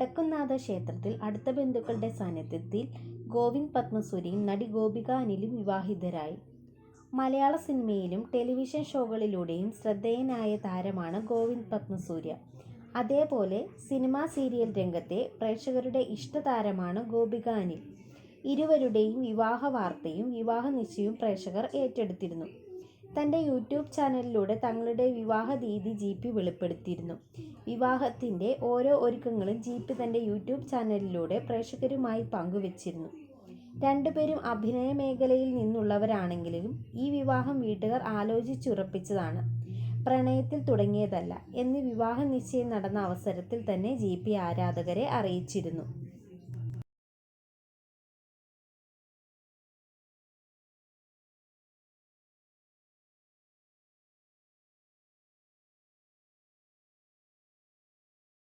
പത്മനാഭ ക്ഷേത്രത്തിൽ അടുത്ത ബന്ധുക്കളുടെ സാന്നിധ്യത്തിൽ ഗോവിന്ദ് പത്മസൂരിയും നടി ഗോപിക അനിലും വിവാഹിതരായി. മലയാള സിനിമയിലും ടെലിവിഷൻ ഷോകളിലൂടെയും ശ്രദ്ധേയനായ താരമാണ് ഗോവിന്ദ് പത്മസൂര്യ. അതേപോലെ സിനിമാ സീരിയൽ രംഗത്തെ പ്രേക്ഷകരുടെ ഇഷ്ടതാരമാണ് ഗോപിക അനിൽ. ഇരുവരുടെയും വിവാഹ വാർത്തയും വിവാഹ നിശ്ചയവും പ്രേക്ഷകർ ഏറ്റെടുത്തിരുന്നു. തന്റെ യൂട്യൂബ് ചാനലിലൂടെ തങ്ങളുടെ വിവാഹ തീയതി ജിപി വെളിപ്പെടുത്തിയിരുന്നു. വിവാഹത്തിന്റെ ഓരോ ഒരുക്കങ്ങളും ജി പി തന്റെ യൂട്യൂബ് ചാനലിലൂടെ പ്രേക്ഷകരുമായി പങ്കുവച്ചിരുന്നു രണ്ടുപേരും അഭിനയ മേഖലയിൽ നിന്നുള്ളവരാണെങ്കിലും ഈ വിവാഹം വീട്ടുകാർ ആലോചിച്ചുറപ്പിച്ചതാണ്, പ്രണയത്തിൽ തുടങ്ങിയതല്ല എന്ന് വിവാഹ നിശ്ചയം നടന്ന അവസരത്തിൽ തന്നെ ജി പി ആരാധകരെ അറിയിച്ചിരുന്നു.